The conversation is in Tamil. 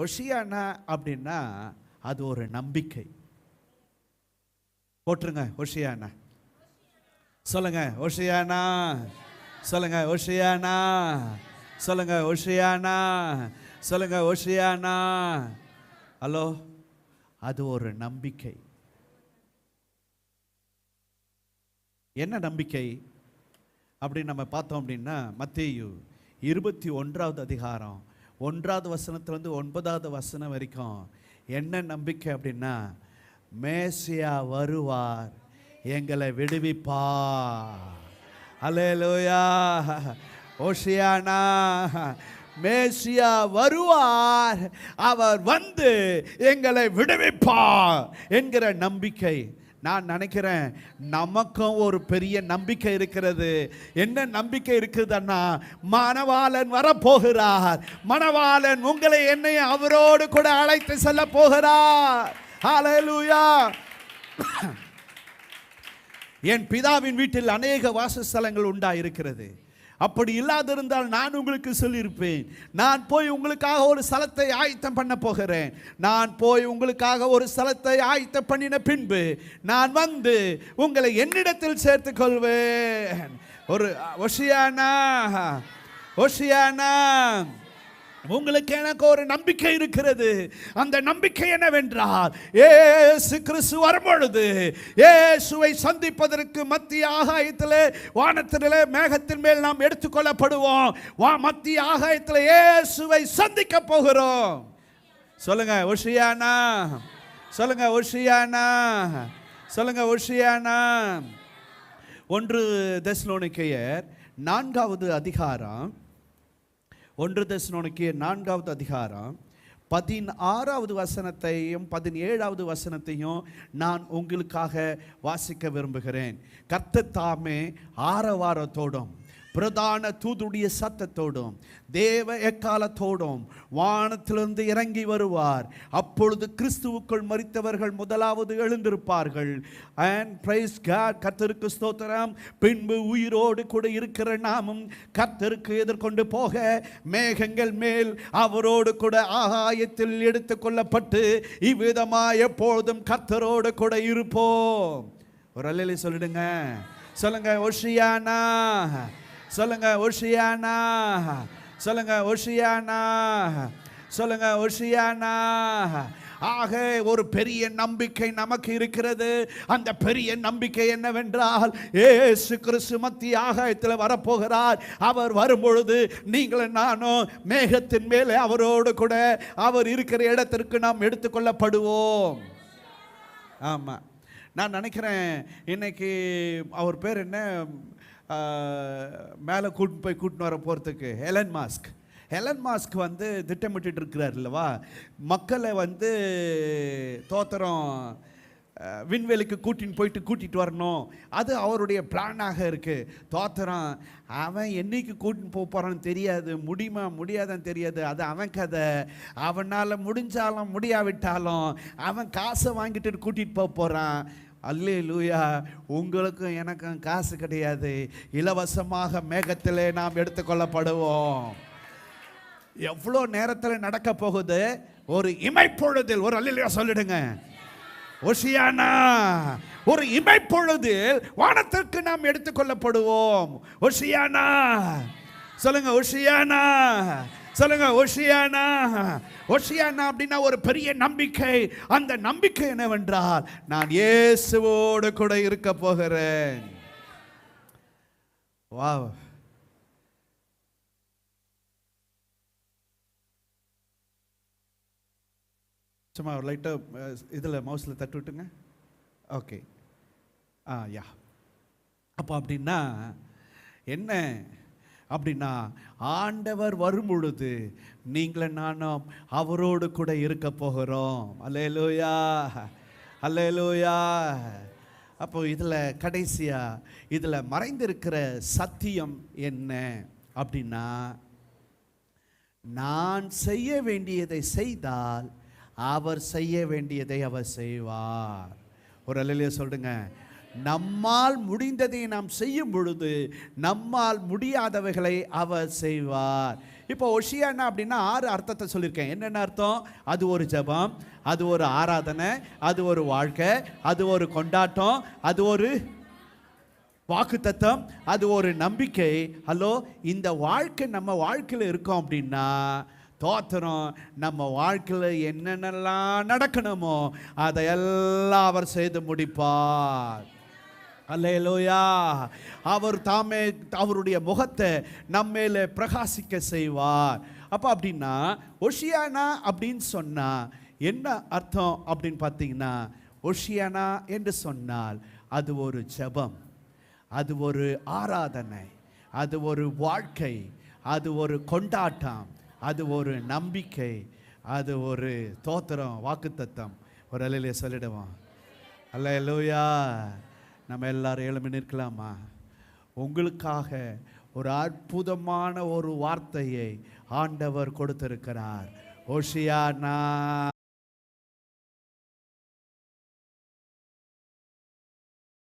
ஒஷியானா அப்படின்னா அது ஒரு நம்பிக்கை. போட்டுருங்க ஒஷியானா சொல்லுங்க ஒஷியானா சொல்லுங்க ஒஷியானா சொல்லுங்க ஒஷியானா சொல்லுங்க ஒஷியானா ஹலோ அது ஒரு நம்பிக்கை. என்ன நம்பிக்கை? அப்படின்னு நம்ம பார்த்தோம் அப்படின்னா மத்தேயு இருபத்தி ஒன்றாவது அதிகாரம் ஒன்றாவது வசனத்துலேருந்து ஒன்பதாவது வசனம் வரைக்கும் என்ன நம்பிக்கை அப்படின்னா மேசியா வருவார் எங்களை விடுவிப்பார். அலேலூயா ஓஷியானா மேசியா வருவார் அவர் வந்து எங்களை விடுவிப்பார் என்கிற நம்பிக்கை. நான் நினைக்கிறேன் நமக்கும் ஒரு பெரிய நம்பிக்கை இருக்கிறது. என்ன நம்பிக்கை இருக்குதுன்னா மணவாளன் வரப்போகிறார். மணவாளன் உங்களை என்னை அவரோடு கூட அழைத்து செல்ல போகிறார். ஹalleluya என் பிதாவின் வீட்டில் அநேக வாசஸ்தலங்கள் உண்டா இருக்கிறது அப்படி இல்லாதிருந்தால் நான் உங்களுக்கு சொல்லியிருப்பேன். நான் போய் உங்களுக்காக ஒரு ஸ்தலத்தை ஆயத்தம் பண்ண போகிறேன். நான் போய் உங்களுக்காக ஒரு ஸ்தலத்தை ஆயத்தம் பண்ணின பின்பு நான் வந்து உங்களை என்னிடத்தில் சேர்த்து கொள்வேன் ஒரு ஒஷியானா ஒஷியானா. உங்களுக்கு எனக்கு ஒரு நம்பிக்கை இருக்கிறது. அந்த நம்பிக்கை என்னவென்றால் ஏசு கிறிஸ்து வரும்பொழுது ஏசுவை சந்திப்பதற்கு மத்திய ஆகாயத்தில் வானத்திலே மேகத்தின் மேல் நாம் எடுத்துக்கொள்ளப்படுவோம். வா மத்திய ஆகாயத்தில் ஏசுவை சந்திக்க போகிறோம். சொல்லுங்க ஒஷியானா சொல்லுங்க ஒஷியானா சொல்லுங்க ஒஷியானா ஒன்று தெஸ்லோனிக்கையர் நான்காவது அதிகாரம் ஒன்று தசனோனுக்கு நான்காவது அதிகாரம் பதினாறாவது வசனத்தையும் பதினேழாவது வசனத்தையும் நான் உங்களுக்காக வாசிக்க விரும்புகிறேன். கர்த்த தாமே ஆரவாரத்தோடும் பிரதான தூதுடைய சத்தத்தோடும் தேவ எக்காலத்தோடும் வானத்திலிருந்து இறங்கி வருவார். அப்பொழுது கிறிஸ்துவுக்குள் மறித்தவர்கள் முதலாவது எழுந்திருப்பார்கள். அண்ட் பிரைஸ் காட் கர்த்தருக்கு ஸ்தோத்திரம். பின்பு உயிரோடு கூட இருக்கிற நாமும் கர்த்தருக்கு எதிர்கொண்டு போக மேகங்கள் மேல் அவரோடு கூட ஆகாயத்தில் எடுத்துக்கொள்ளப்பட்டு இவ்விதமாக எப்பொழுதும் கர்த்தரோடு கூட இருப்போம். ஒரு அல்லையில சொல்லிடுங்க. சொல்லுங்க ஒஷியானா. சொல்லுங்க ஒஷியானா சொல்லுங்க ஒஷியானா சொல்லுங்க ஒஷியானா ஆக ஒரு பெரிய நம்பிக்கை நமக்கு இருக்கிறது. அந்த பெரிய நம்பிக்கை என்னவென்றால் ஏசு கிறிஸ்து மத்திய ஆகாயத்தில் வரப்போகிறார். அவர் வரும்பொழுது நீங்களும் நானும் மேகத்தின் மேலே அவரோடு கூட அவர் இருக்கிற இடத்திற்கு நாம் எடுத்துக்கொள்ளப்படுவோம் ஆமாம் நான் நினைக்கிறேன் இன்னைக்கு அவர் பேர் என்ன? மேலே கூட்டின்னு போய் கூட்டின்னு வர போகிறதுக்கு ஹெலன் மாஸ்க் ஹெலன் மாஸ்க் வந்து திட்டமிட்டு இருக்கிறார் இல்லவா? மக்களை வந்து தோத்திரம் விண்வெளிக்கு கூட்டின்னு போயிட்டு கூட்டிகிட்டு வரணும். அது அவருடைய பிளானாக இருக்குது தோத்திரம் அவன் என்னைக்கு கூட்டின்னு போக போகிறான்னு தெரியாது. முடியுமா? முடியாதான்னு தெரியாது. அது அவன் கதை. அவனால் முடிஞ்சாலும் முடியாவிட்டாலும் அவன் காசை வாங்கிட்டு கூட்டிகிட்டு போக போகிறான் அல்லே லூயா உங்களுக்கும் எனக்கும் காசு கிடையாது. இலவசமாக மேகத்திலே நாம் எடுத்துக்கொள்ளப்படுவோம். எவ்வளோ நேரத்தில் நடக்க போகுது? ஒரு இமைப்பொழுதில் ஒரு அல்லையா சொல்லிடுங்க. ஒஷியானா ஒரு இமைப்பொழுதில் வானத்திற்கு நாம் எடுத்துக்கொள்ளப்படுவோம். ஒஷியானா சொல்லுங்க ஒஷியானா சொல்லுங்க ஒஷியானா ஒஷியானா அப்படின்னா ஒரு பெரிய நம்பிக்கை. அந்த நம்பிக்கை என்னவென்றால் நான் இயேசுவோடு கூட இருக்க போகிறேன். வாவ். சும்மா ஒரு லைட்டாக இதில் மவுஸில் தட்டு விட்டுங்க ஓகே. ஆ யா. அப்போ அப்படின்னா என்ன அப்படின்னா ஆண்டவர் வரும் பொழுது நீங்களும் நானும் அவரோடு கூட இருக்க போகிறோம். அல்லேலூயா. அல்லேலூயா. அப்போ இதில் கடைசியா இதில் மறைந்திருக்கிற சத்தியம் என்ன அப்படின்னா நான் செய்ய வேண்டியதை செய்தால் அவர் செய்ய வேண்டியதை அவர் செய்வார். ஒரு அலையிலே சொல்லுங்கள் நம்மால் முடிந்ததை நாம் செய்யும் பொழுது நம்மால் முடியாதவைகளை அவர் செய்வார். இப்போ ஒஷியானா அப்படின்னா ஆறு அர்த்தத்தை சொல்லியிருக்கேன். என்னென்ன அர்த்தம்? அது ஒரு ஜெபம் அது ஒரு ஆராதனை அது ஒரு வாழ்க்கை அது ஒரு கொண்டாட்டம் அது ஒரு வாக்குத்தத்தம் அது ஒரு நம்பிக்கை. ஹலோ இந்த வாழ்க்கை நம்ம வாழ்க்கையில் இருக்கோம் அப்படின்னா தோத்திரம் நம்ம வாழ்க்கையில் என்னென்னலாம் நடக்கணுமோ அதையெல்லாம் அவர் செய்து முடிப்பார். அல்லேலூயா அவர் தாமே அவருடைய முகத்தை நம்மேல பிரகாசிக்க செய்வார். அப்போ அப்படின்னா ஒஷியானா அப்படின்னு சொன்னால் என்ன அர்த்தம் அப்படின்னு பார்த்தீங்கன்னா ஒஷியானா என்று சொன்னால் அது ஒரு ஜெபம் அது ஒரு ஆராதனை அது ஒரு வாழ்க்கை அது ஒரு கொண்டாட்டம் அது ஒரு நம்பிக்கை அது ஒரு தோத்திரம் வாக்குத்தத்தம். ஒரு அலையிலே சொல்லிடுவோம். அல்லேலூயா. நம்ம எல்லாரும் எழுமி நிற்கலாமா? உங்களுக்காக ஒரு அற்புதமான ஒரு வார்த்தையை ஆண்டவர் கொடுத்திருக்கிறார். ஓஷியானா